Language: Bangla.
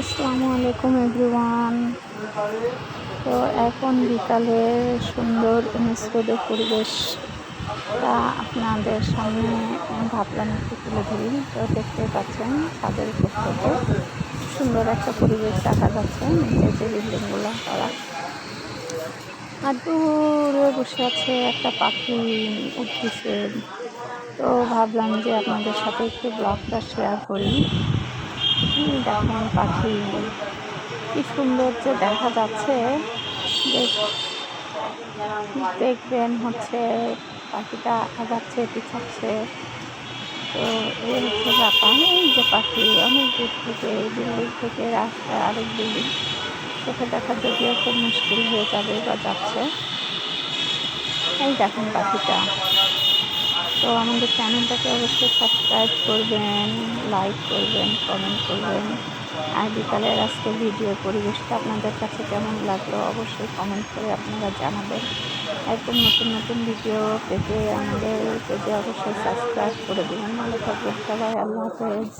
আসসালামু আলাইকুম, এভরিওয়ান। তো এখন বিকালের সুন্দর নিষ্পদের পরিবেশ। তা আপনাদের সামনে ভাবলাম একটু তুলে ধরি। তো দেখতে পাচ্ছেন, তাদের উপর সুন্দর একটা পরিবেশ দেখা যাচ্ছে নিচে যে বিল্ডিংগুলো তারা। আর দূরে বসে আছে একটা পাখি উঠতেছে তো ভাবলাম যে আপনাদের সাথে একটু ব্লগটা শেয়ার করি। দেখেন পাখি। কি সুন্দর যে দেখা যাচ্ছে। দেখবেন হচ্ছে পাখিটা আগাচ্ছে পিছাচ্ছে। তো এই হচ্ছে ব্যাপার। যে পাখি, অনেক দূর থেকে, এই বিল্ডিং থেকে রাস্তায় আরেক বিল্ডিং। চোখে দেখা যদিও খুব মুশকিল হয়ে যাবে বা যাচ্ছে। এই দেখুন পাখিটা। তো আমাদের চ্যানেলটাকে অবশ্যই সাবস্ক্রাইব করবেন লাইক করবেন কমেন্ট করবেন। আর বিকালের আজকে ভিডিও পরিবেশটা আপনাদের কাছে কেমন লাগল অবশ্যই কমেন্ট করে আপনারা জানাবেন। একদম নতুন নতুন ভিডিও পেতে আমাদের পেজে অবশ্যই সাবস্ক্রাইব করে দেবেন। ভালো থাকবেন সবাই, আল্লাহ হাফেজ।